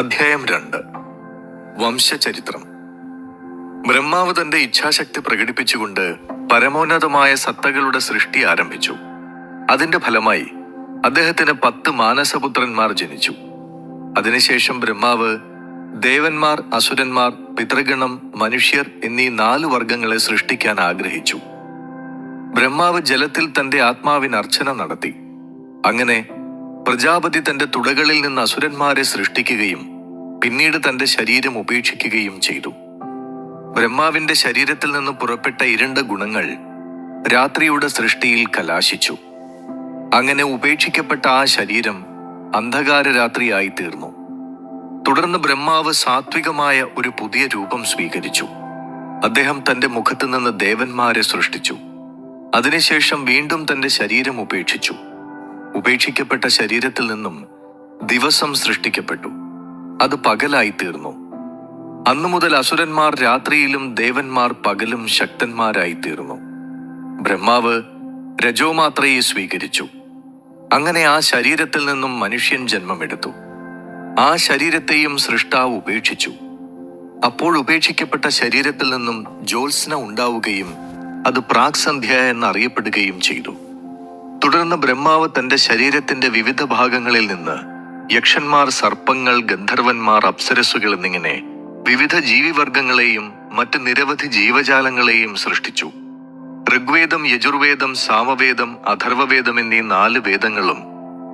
അധ്യായം രണ്ട്. വംശചരിത്രം. ബ്രഹ്മാവ് തന്റെ ഇച്ഛാശക്തി പ്രകടിപ്പിച്ചുകൊണ്ട് പരമോന്നതമായ സത്തകളുടെ സൃഷ്ടി ആരംഭിച്ചു. അതിന്റെ ഫലമായി അദ്ദേഹത്തിന് പത്ത് മാനസപുത്രന്മാർ ജനിച്ചു. അതിനുശേഷം ബ്രഹ്മാവ് ദേവന്മാർ അസുരന്മാർ പിതൃഗണം മനുഷ്യർ എന്നീ നാല് വർഗങ്ങളെ സൃഷ്ടിക്കാൻ ആഗ്രഹിച്ചു. ബ്രഹ്മാവ് ജലത്തിൽ തന്റെ ആത്മാവിന് അർച്ചന നടത്തി. അങ്ങനെ പ്രജാപതി തന്റെ തുടകളിൽ നിന്ന് അസുരന്മാരെ സൃഷ്ടിക്കുകയും പിന്നീട് തന്റെ ശരീരം ഉപേക്ഷിക്കുകയും ചെയ്തു. ബ്രഹ്മാവിന്റെ ശരീരത്തിൽ നിന്ന് പുറപ്പെട്ട ഇരുണ്ട ഗുണങ്ങൾ രാത്രിയുടെ സൃഷ്ടിയിൽ കലാശിച്ചു. അങ്ങനെ ഉപേക്ഷിക്കപ്പെട്ട ആ ശരീരം അന്ധകാര രാത്രിയായി തീർന്നു. തുടർന്ന് ബ്രഹ്മാവ് സാത്വികമായ ഒരു പുതിയ രൂപം സ്വീകരിച്ചു. അദ്ദേഹം തന്റെ മുഖത്തു നിന്ന് ദേവന്മാരെ സൃഷ്ടിച്ചു. അതിനുശേഷം വീണ്ടും തന്റെ ശരീരം ഉപേക്ഷിച്ചു. ഉപേക്ഷിക്കപ്പെട്ട ശരീരത്തിൽ നിന്നും ദിവസം സൃഷ്ടിക്കപ്പെട്ടു. അത് പകലായി തീർന്നു. അന്നു മുതൽ അസുരന്മാർ രാത്രിയിലും ദേവന്മാർ പകലും ശക്തന്മാരായി തീർന്നു. ബ്രഹ്മാവ് രജോമാത്രയെ സ്വീകരിച്ചു. അങ്ങനെ ആ ശരീരത്തിൽ നിന്നും മനുഷ്യൻ ജന്മമെടുത്തു. ആ ശരീരത്തെയും സൃഷ്ടാവ് ഉപേക്ഷിച്ചു. അപ്പോൾ ഉപേക്ഷിക്കപ്പെട്ട ശരീരത്തിൽ നിന്നും ജ്യോത്സ്ന ഉണ്ടാവുകയും അത് പ്രാക്സന്ധ്യ എന്നറിയപ്പെടുകയും ചെയ്തു. തുടർന്ന് ബ്രഹ്മാവ് തന്റെ ശരീരത്തിന്റെ വിവിധ ഭാഗങ്ങളിൽ നിന്ന് യക്ഷന്മാർ സർപ്പങ്ങൾ ഗന്ധർവന്മാർ അപ്സരസുകൾ എന്നിങ്ങനെ വിവിധ ജീവിവർഗങ്ങളെയും മറ്റ് നിരവധി ജീവജാലങ്ങളെയും സൃഷ്ടിച്ചു. ഋഗ്വേദം യജുർവേദം സാമവേദം അഥർവവേദം എന്നീ നാല് വേദങ്ങളും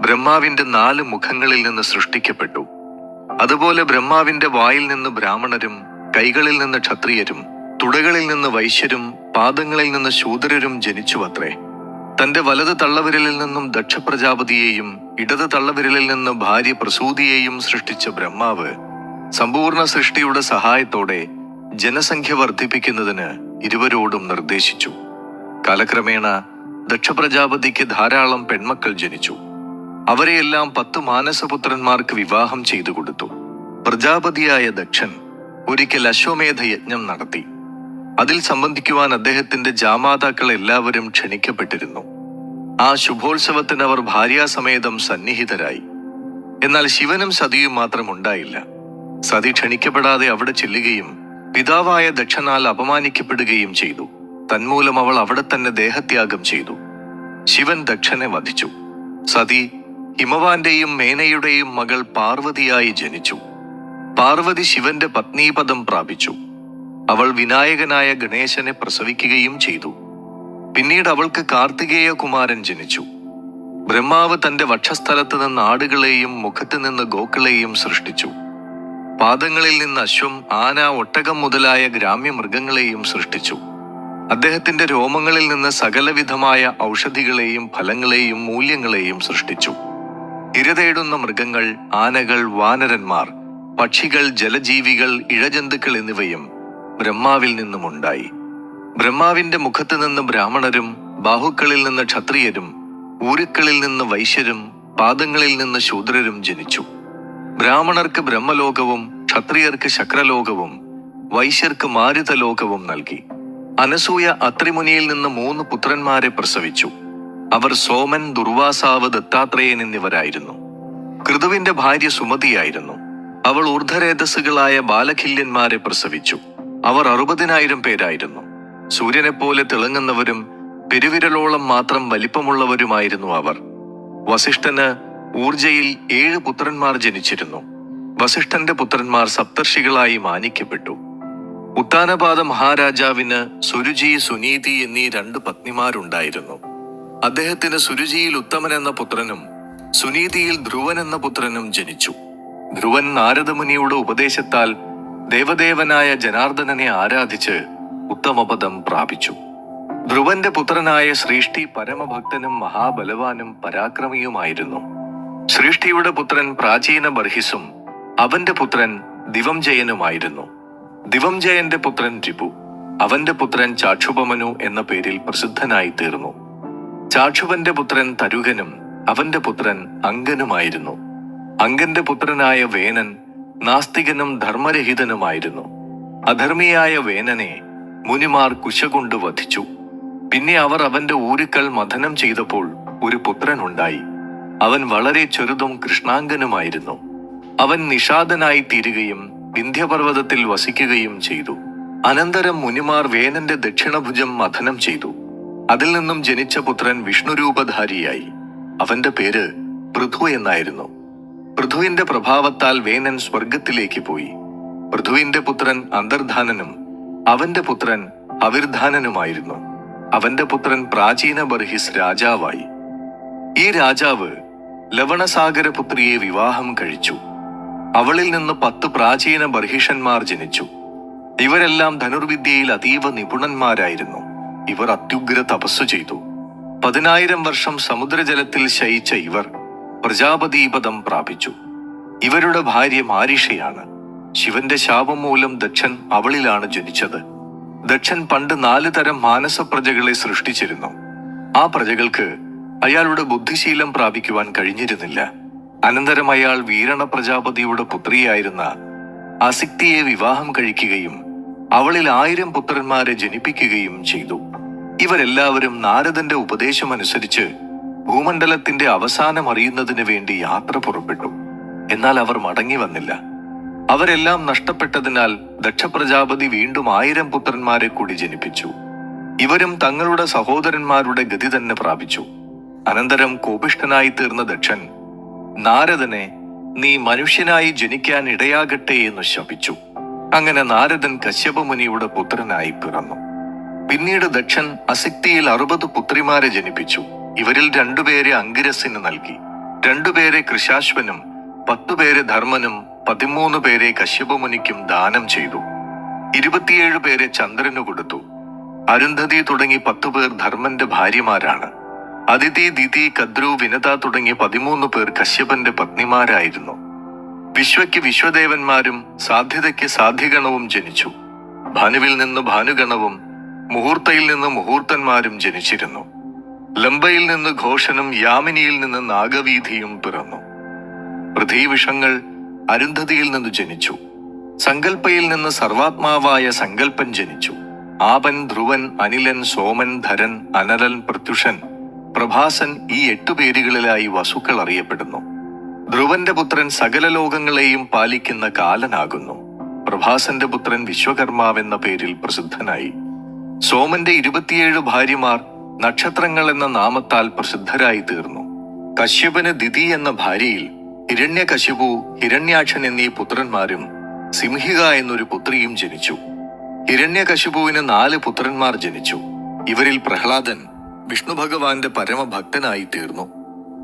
ബ്രഹ്മാവിന്റെ നാല് മുഖങ്ങളിൽ നിന്ന് സൃഷ്ടിക്കപ്പെട്ടു. അതുപോലെ ബ്രഹ്മാവിന്റെ വായിൽ നിന്ന് ബ്രാഹ്മണരും കൈകളിൽ നിന്ന് ക്ഷത്രിയരും തുടകളിൽ നിന്ന് വൈശ്യരും പാദങ്ങളിൽ നിന്ന് ശൂദ്രരും ജനിച്ചുവത്രേ. തന്റെ വലത് തള്ളവിരലിൽ നിന്നും ദക്ഷപ്രജാപതിയെയും ഇടത് തള്ളവിരലിൽ നിന്ന് ഭാര്യ പ്രസൂതിയെയും സൃഷ്ടിച്ച ബ്രഹ്മാവ് സമ്പൂർണ സൃഷ്ടിയുടെ സഹായത്തോടെ ജനസംഖ്യ വർദ്ധിപ്പിക്കുന്നതിന് ഇരുവരോടും നിർദ്ദേശിച്ചു. കാലക്രമേണ ദക്ഷപ്രജാപതിക്ക് ധാരാളം പെൺമക്കൾ ജനിച്ചു. അവരെയെല്ലാം പത്ത് മാനസപുത്രന്മാർക്ക് വിവാഹം ചെയ്തു കൊടുത്തു. പ്രജാപതിയായ ദക്ഷൻ ഒരിക്കൽ അശ്വമേധ യജ്ഞം നടത്തി. അതിൽ സംബന്ധിക്കുവാൻ അദ്ദേഹത്തിന്റെ ജാമാതാക്കൾ എല്ലാവരും ക്ഷണിക്കപ്പെട്ടിരുന്നു. ആ ശുഭോത്സവത്തിന് അവർ ഭാര്യാസമേതം സന്നിഹിതരായി. എന്നാൽ ശിവനും സതിയും മാത്രം ഉണ്ടായില്ല. സതി ക്ഷണിക്കപ്പെടാതെ അവിടെ ചെല്ലുകയും പിതാവായ ദക്ഷനാൽ അപമാനിക്കപ്പെടുകയും ചെയ്തു. തന്മൂലം അവൾ അവിടെ തന്നെ ദേഹത്യാഗം ചെയ്തു. ശിവൻ ദക്ഷനെ വധിച്ചു. സതി ഹിമവാന്റെയും മേനയുടെയും മകൾ പാർവതിയായി ജനിച്ചു. പാർവതി ശിവന്റെ പത്നീപദം പ്രാപിച്ചു. അവൾ വിനായകനായ ഗണേശനെ പ്രസവിക്കുകയും ചെയ്തു. പിന്നീട് അവൾക്ക് കാർത്തികേയ കുമാരൻ ജനിച്ചു. ബ്രഹ്മാവ് തന്റെ വക്ഷസ്ഥലത്ത് നിന്ന് ആടുകളെയും മുഖത്ത് നിന്ന് ഗോക്കളെയും സൃഷ്ടിച്ചു. പാദങ്ങളിൽ നിന്ന് അശ്വം ആന ഒട്ടകം മുതലായ ഗ്രാമ്യ മൃഗങ്ങളെയും സൃഷ്ടിച്ചു. അദ്ദേഹത്തിന്റെ രോമങ്ങളിൽ നിന്ന് സകലവിധമായ ഔഷധികളെയും ഫലങ്ങളെയും മൂല്യങ്ങളെയും സൃഷ്ടിച്ചു. ഇരതേടുന്ന മൃഗങ്ങൾ ആനകൾ വാനരന്മാർ പക്ഷികൾ ജലജീവികൾ ഇഴജന്തുക്കൾ എന്നിവയും ബ്രഹ്മാവിൽ നിന്നുമുണ്ടായി. ബ്രഹ്മാവിന്റെ മുഖത്ത് നിന്ന് ബ്രാഹ്മണരും ബാഹുക്കളിൽ നിന്ന് ക്ഷത്രിയരും ഊരുക്കളിൽ നിന്ന് വൈശ്യരും പാദങ്ങളിൽ നിന്ന് ശൂദ്രരും ജനിച്ചു. ബ്രാഹ്മണർക്ക് ബ്രഹ്മലോകവും ക്ഷത്രിയർക്ക് ശക്രലോകവും വൈശ്യർക്ക് മാരുതലോകവും നൽകി. അനസൂയ അത്രിമുനിയിൽ നിന്ന് മൂന്ന് പുത്രന്മാരെ പ്രസവിച്ചു. അവർ സോമൻ ദുർവാസാവ് ദത്താത്രേയൻ എന്നിവരായിരുന്നു. കൃതുവിന്റെ ഭാര്യ സുമതിയായിരുന്നു. അവൾ ഊർധരേതസ്സുകളായ ബാലഖില്യന്മാരെ പ്രസവിച്ചു. അവർ അറുപതിനായിരം പേരായിരുന്നു. സൂര്യനെപ്പോലെ തിളങ്ങുന്നവരും പെരുവിരലോളം മാത്രം വലിപ്പമുള്ളവരുമായിരുന്നു അവർ. വസിഷ്ഠന് ഊർജയിൽ ഏഴ് പുത്രന്മാർ ജനിച്ചിരുന്നു. വസിഷ്ഠന്റെ പുത്രന്മാർ സപ്തർഷികളായി മാനിക്കപ്പെട്ടു. ഉത്താനപാത മഹാരാജാവിന് സുരുചി സുനീതി എന്നീ രണ്ട് പത്നിമാരുണ്ടായിരുന്നു. അദ്ദേഹത്തിന് സുരുചിയിൽ ഉത്തമൻ എന്ന പുത്രനും സുനീതിയിൽ ധ്രുവൻ എന്ന പുത്രനും ജനിച്ചു. ധ്രുവൻ നാരദമുനിയുടെ ഉപദേശത്താൽ ദേവദേവനായ ജനാർദ്ദനനെ ആരാധിച്ച് ഉത്തമപദം പ്രാപിച്ചു. ധ്രുവന്റെ പുത്രനായ സൃഷ്ടി പരമഭക്തനും മഹാബലവാനും പരാക്രമിയുമായിരുന്നു. സൃഷ്ടിയുടെ പുത്രൻ പ്രാചീന ബർഹിസും അവന്റെ പുത്രൻ ദിവംജയനുമായിരുന്നു. ദിവംജയന്റെ പുത്രൻ രിപു അവന്റെ പുത്രൻ ചാക്ഷുപമനു എന്ന പേരിൽ പ്രസിദ്ധനായി തീർന്നു. ചാക്ഷുപന്റെ പുത്രൻ തരുകനും അവന്റെ പുത്രൻ അങ്കനുമായിരുന്നു. അങ്കന്റെ പുത്രനായ വേനൻ നാസ്തികനും ധർമ്മരഹിതനുമായിരുന്നു. അധർമ്മിയായ വേനനെ മുനിമാർ കുശകൊണ്ട് വധിച്ചു. പിന്നെ അവർ അവന്റെ ഊരുക്കൾ മഥനം ചെയ്തപ്പോൾ ഒരു പുത്രനുണ്ടായി. അവൻ വളരെ ചെറുതും കൃഷ്ണാങ്കനുമായിരുന്നു അവൻ നിഷാദനായി തീരുകയും വിന്ധ്യപർവതത്തിൽ വസിക്കുകയും ചെയ്തു. അനന്തരം മുനിമാർ വേനന്റെ ദക്ഷിണഭുജം മഥനം ചെയ്തു. അതിൽ നിന്നും ജനിച്ച പുത്രൻ വിഷ്ണുരൂപധാരിയായി. അവന്റെ പേര് പൃഥു എന്നായിരുന്നു. പൃഥുവിന്റെ പ്രഭാവത്താൽ വേനൻ സ്വർഗത്തിലേക്ക് പോയി. പൃഥുവിന്റെ പുത്രൻ അന്തർധാനനും അവന്റെ പുത്രൻ അവിർധാനനുമായിരുന്നു. അവന്റെ പുത്രൻ പ്രാചീന ബർഹിസ് രാജാവായി. ഈ രാജാവ് ലവണസാഗരപുത്രിയെ വിവാഹം കഴിച്ചു. അവളിൽ നിന്ന് പത്ത് പ്രാചീന ബർഹിഷന്മാർ ജനിച്ചു. ഇവരെല്ലാം ധനുർവിദ്യയിൽ അതീവ നിപുണന്മാരായിരുന്നു. ഇവർ അത്യുഗ്ര തപസ്സു ചെയ്തു. പതിനായിരം വർഷം സമുദ്രജലത്തിൽ ശയിച്ച ഇവർ പ്രജാപതീപദം പ്രാപിച്ചു. ഇവരുടെ ഭാര്യ മാരിഷയാണ്. ശിവന്റെ ശാപം മൂലം ദക്ഷൻ അവളിലാണ് ജനിച്ചത്. ദക്ഷൻ പണ്ട് നാല് തരം മാനസ പ്രജകളെ സൃഷ്ടിച്ചിരുന്നു. ആ പ്രജകൾക്ക് അയാളുടെ ബുദ്ധിശീലം പ്രാപിക്കുവാൻ കഴിഞ്ഞിരുന്നില്ല. അനന്തരം അയാൾ വീരണ പ്രജാപതിയുടെ പുത്രിയായിരുന്ന അസിക്തിയെ വിവാഹം കഴിക്കുകയും അവളിൽ ആയിരം പുത്രന്മാരെ ജനിപ്പിക്കുകയും ചെയ്തു. ഇവരെല്ലാവരും നാരദന്റെ ഉപദേശമനുസരിച്ച് ഭൂമണ്ഡലത്തിന്റെ അവസാനം അറിയുന്നതിന് വേണ്ടി യാത്ര പുറപ്പെട്ടു. എന്നാൽ അവർ മടങ്ങി വന്നില്ല. അവരെല്ലാം നഷ്ടപ്പെട്ടതിനാൽ ദക്ഷപ്രജാപതി വീണ്ടും ആയിരം പുത്രന്മാരെ കൂടി ജനിപ്പിച്ചു. ഇവരും തങ്ങളുടെ സഹോദരന്മാരുടെ ഗതി തന്നെ പ്രാപിച്ചു. അനന്തരം കോപിഷ്ഠനായി തീർന്ന ദക്ഷൻ നാരദനെ നീ മനുഷ്യനായി ജനിക്കാൻ ഇടയാകട്ടെ എന്ന് ശപിച്ചു. അങ്ങനെ നാരദൻ കശ്യപമുനിയുടെ പുത്രനായി പിറന്നു. പിന്നീട് ദക്ഷൻ അസക്തിയിൽ അറുപത് പുത്രിമാരെ ജനിപ്പിച്ചു. ഇവരിൽ രണ്ടുപേരെ അങ്കിരസിന് നൽകി. രണ്ടുപേരെ കൃശാശ്വനും പത്തുപേരെ ധർമ്മനും പതിമൂന്ന് പേരെ കശ്യപമുനിക്കും ദാനം ചെയ്തു. ഇരുപത്തിയേഴ് പേരെ ചന്ദ്രന് കൊടുത്തു. അരുന്ധതി തുടങ്ങി പത്തുപേർ ധർമ്മന്റെ ഭാര്യമാരാണ്. അതിഥി ദിതി കദ്രു വിനത തുടങ്ങി പതിമൂന്ന് പേർ കശ്യപന്റെ പത്നിമാരായിരുന്നു. വിശ്വയ്ക്ക് വിശ്വദേവന്മാരും സാധ്യതയ്ക്ക് സാധ്യഗണവും ജനിച്ചു. ഭാനുവിൽ നിന്ന് ഭാനുഗണവും മുഹൂർത്തയിൽ നിന്ന് മുഹൂർത്തന്മാരും ജനിച്ചിരുന്നു. ലംബയിൽ നിന്ന് ഘോഷനും യാമിനിയിൽ നിന്ന് നാഗവീധിയും പിറന്നു. പൃഥ്വീവിഷങ്ങൾ അരുന്ധതിയിൽ നിന്ന് ജനിച്ചു. സങ്കൽപ്പയിൽ നിന്ന് സർവാത്മാവായ സങ്കൽപ്പൻ ജനിച്ചു. ആപൻ ധ്രുവൻ അനിലൻ സോമൻ ധരൻ അനരൻ പ്രത്യുഷൻ പ്രഭാസൻ ഈ എട്ടു പേരുകളിലായി വസുക്കൾ അറിയപ്പെടുന്നു. ധ്രുവന്റെ പുത്രൻ സകല ലോകങ്ങളെയും പാലിക്കുന്ന കാലനാകുന്നു. പ്രഭാസന്റെ പുത്രൻ വിശ്വകർമാവെന്ന പേരിൽ പ്രസിദ്ധനായി. സോമന്റെ ഇരുപത്തിയേഴ് ഭാര്യമാർ നക്ഷത്രങ്ങൾ എന്ന നാമത്താൽ പ്രസിദ്ധരായി തീർന്നു കശ്യപന് ദിതി എന്ന ഭാര്യയിൽ ഹിരണ്യകശിപു ഹിരണ്യാക്ഷൻ എന്നീ പുത്രന്മാരും സിംഹിക എന്നൊരു പുത്രിയും ജനിച്ചു. ഹിരണ്യകശിപുവിന് നാല് പുത്രന്മാർ ജനിച്ചു. ഇവരിൽ പ്രഹ്ലാദൻ വിഷ്ണു ഭഗവാന്റെ പരമഭക്തനായി തീർന്നു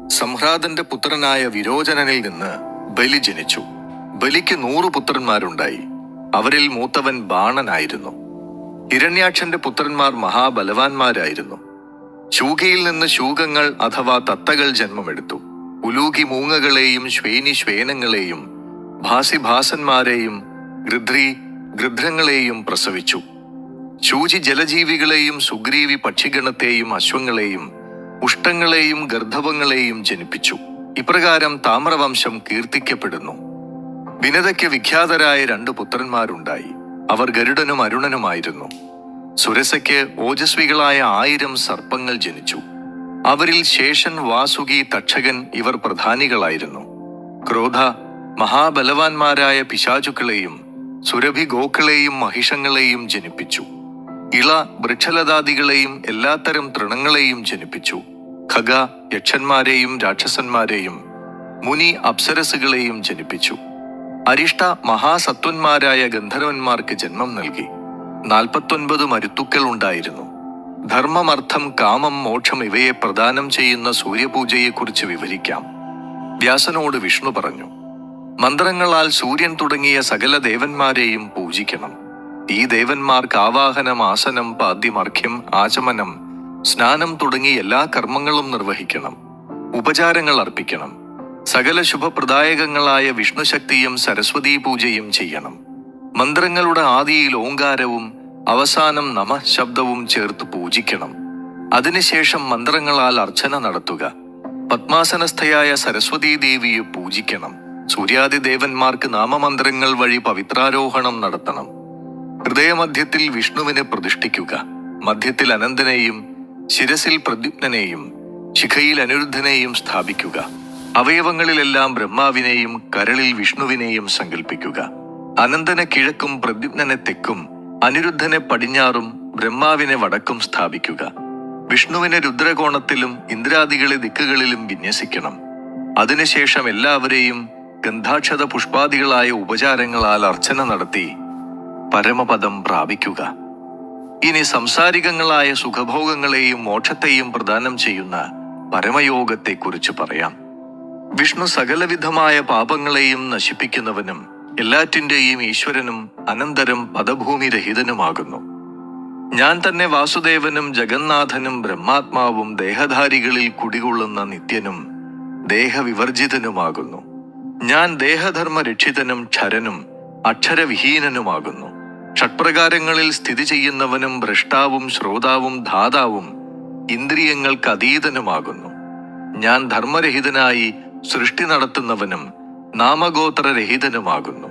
സംഹ്രാദന്റെ പുത്രനായ വിരോചനനിൽ നിന്ന് ബലി ജനിച്ചു. ബലിക്ക് നൂറ് പുത്രന്മാരുണ്ടായി. അവരിൽ മൂത്തവൻ ബാണനായിരുന്നു. ഹിരണ്യാക്ഷന്റെ പുത്രന്മാർ മഹാബലവാന്മാരായിരുന്നു. ശൂകയിൽ നിന്ന് ശൂകങ്ങൾ അഥവാ തത്തകൾ ജന്മമെടുത്തു. ഉലൂകി മൂങ്ങകളെയും ശ്വേനി ശ്വേനങ്ങളെയും ഭാസിഭാസന്മാരെയും ഗൃധ്രി ഗൃധ്രങ്ങളെയും പ്രസവിച്ചു. ശൂചി ജലജീവികളെയും സുഗ്രീവി പക്ഷിഗണത്തെയും അശ്വങ്ങളെയും ഉഷ്ടങ്ങളെയും ഗർദ്ധവങ്ങളെയും ജനിപ്പിച്ചു. ഇപ്രകാരം താമ്രവംശം കീർത്തിക്കപ്പെടുന്നു. വിനതയ്ക്ക് വിഖ്യാതരായ രണ്ട് പുത്രന്മാരുണ്ടായി. അവർ ഗരുഡനും അരുണനുമായിരുന്നു. സുരസയ്ക്ക് ഓജസ്വികളായ ആയിരം സർപ്പങ്ങൾ ജനിച്ചു. അവരിൽ ശേഷൻ വാസുകി തക്ഷകൻ ഇവർ പ്രധാനികളായിരുന്നു. ക്രോധ മഹാബലവാന്മാരായ പിശാചുക്കളെയും സുരഭി ഗോക്കളെയും മഹിഷങ്ങളെയും ജനിപ്പിച്ചു. ഇള വൃക്ഷലതാദികളെയും എല്ലാത്തരം തൃണങ്ങളെയും ജനിപ്പിച്ചു. ഖഗ യക്ഷന്മാരെയും രാക്ഷസന്മാരെയും മുനി അപ്സരസുകളെയും ജനിപ്പിച്ചു. അരിഷ്ട മഹാസത്വന്മാരായ ഗന്ധർവന്മാർക്ക് ജന്മം നൽകി. നാൽപ്പത്തൊൻപത് മരുത്തുക്കൾ ഉണ്ടായിരുന്നു. ധർമ്മമർത്ഥം കാമം മോക്ഷം ഇവയെ പ്രദാനം ചെയ്യുന്ന സൂര്യപൂജയെക്കുറിച്ച് വിവരിക്കാം. വ്യാസനോട് വിഷ്ണു പറഞ്ഞു മന്ത്രങ്ങളാൽ സൂര്യൻ തുടങ്ങിയ സകല ദേവന്മാരെയും പൂജിക്കണം. ഈ ദേവന്മാർക്ക് ആവാഹനം ആസനം പാദ്യമർഘ്യം ആചമനം സ്നാനം തുടങ്ങി എല്ലാ കർമ്മങ്ങളും നിർവഹിക്കണം. ഉപചാരങ്ങൾ അർപ്പിക്കണം. സകല ശുഭപ്രദായകങ്ങളായ വിഷ്ണുശക്തിയും സരസ്വതീ പൂജയും ചെയ്യണം. മന്ത്രങ്ങളുടെ ആദിയിൽ ഓങ്കാരവും അവസാനം നമ ശബ്ദവും ചേർത്ത് പൂജിക്കണം. അതിനുശേഷം മന്ത്രങ്ങളാൽ അർച്ചന നടത്തുക. പത്മാസനസ്ഥയായ സരസ്വതീ ദേവിയെ പൂജിക്കണം. സൂര്യാദി ദേവന്മാർക്ക് നാമമന്ത്രങ്ങൾ വഴി പവിത്രാരോഹണം നടത്തണം. ഹൃദയമധ്യത്തിൽ വിഷ്ണുവിനെ പ്രതിഷ്ഠിക്കുക. മധ്യത്തിൽ അനന്തനെയും ശിരസിൽ പ്രദ്യുപ്നെയും ശിഖയിൽ അനിരുദ്ധനെയും സ്ഥാപിക്കുക. അവയവങ്ങളിലെല്ലാം ബ്രഹ്മാവിനെയും കരളിൽ വിഷ്ണുവിനെയും സങ്കല്പിക്കുക അനന്തനെ കിഴക്കും പ്രദ്യുമ്നനെ തെക്കും അനിരുദ്ധനെ പടിഞ്ഞാറും ബ്രഹ്മാവിനെ വടക്കും സ്ഥാപിക്കുക. വിഷ്ണുവിനെ രുദ്രകോണത്തിലും ഇന്ദ്രാദികളെ ദിക്കുകളിലും വിന്യസിക്കണം. അതിനുശേഷം എല്ലാവരെയും ഗന്ധാക്ഷത പുഷ്പാദികളായ ഉപചാരങ്ങളാൽ അർച്ചന നടത്തി പരമപദം പ്രാപിക്കുക. ഇനി സംസാരികങ്ങളായ സുഖഭോഗങ്ങളെയും മോക്ഷത്തെയും പ്രദാനം ചെയ്യുന്ന പരമയോഗത്തെക്കുറിച്ച് പറയാം. വിഷ്ണു സകലവിധമായ പാപങ്ങളെയും നശിപ്പിക്കുന്നവനും എല്ലാറ്റിന്റെയും ഈശ്വരനും അനന്തരം പദഭൂമി രഹിതനുമാകുന്നു ഞാൻ തന്നെ വാസുദേവനും ജഗന്നാഥനും ബ്രഹ്മാത്മാവും ദേഹധാരികളിൽ കുടികൊള്ളുന്ന നിത്യനും ദേഹവിവർജിതനുമാകുന്നു. ഞാൻ ദേഹധർമ്മ രക്ഷിതനും ക്ഷരനും അക്ഷരവിഹീനനുമാകുന്നു. ഷഡ്പ്രകാരങ്ങളിൽ സ്ഥിതി ചെയ്യുന്നവനും ഭ്രഷ്ടാവും ശ്രോതാവും ധാതാവും ഇന്ദ്രിയങ്ങൾക്ക് അതീതനുമാകുന്നു ഞാൻ ധർമ്മരഹിതനായി സൃഷ്ടി നടത്തുന്നവനും നാമഗോത്രരഹിതനുമാകുന്നു.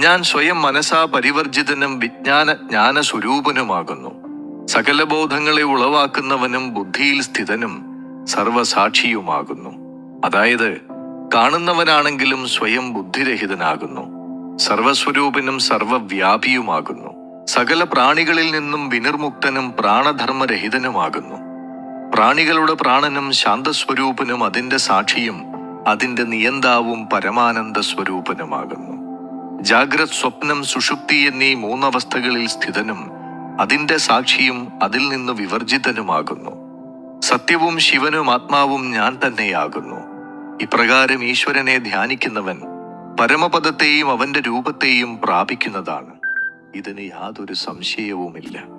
ഞാൻ സ്വയം മനസാ പരിവർജിതനും വിജ്ഞാന ജ്ഞാന സ്വരൂപനുമാകുന്നു സകല ബോധങ്ങളെ ഉളവാക്കുന്നവനും ബുദ്ധിയിൽ സ്ഥിതനും സർവസാക്ഷിയുമാകുന്നു. അതായത് കാണുന്നവനാണെങ്കിലും സ്വയം ബുദ്ധിരഹിതനാകുന്നു. സർവസ്വരൂപനും സർവവ്യാപിയുമാകുന്നു. സകല പ്രാണികളിൽ നിന്നും വിനിർമുക്തനും പ്രാണധർമ്മരഹിതനുമാകുന്നു. പ്രാണികളുടെ പ്രാണനും ശാന്തസ്വരൂപനും അതിന്റെ സാക്ഷിയും അതിന്റെ നിയന്താവും പരമാനന്ദ സ്വരൂപനുമാകുന്നു. ജാഗ്രത് സ്വപ്നം സുഷുപ്തി എന്നീ മൂന്നവസ്ഥകളിൽ സ്ഥിതനും അതിന്റെ സാക്ഷിയും അതിൽ നിന്ന് വിവർജിതനുമാകുന്നു. സത്യവും ശിവനും ആത്മാവും ഞാൻ തന്നെയാകുന്നു. ഇപ്രകാരം ഈശ്വരനെ ധ്യാനിക്കുന്നവൻ പരമപദത്തെയും അവന്റെ രൂപത്തെയും പ്രാപിക്കുന്നതാണ്. ഇതിന് യാതൊരു സംശയവുമില്ല.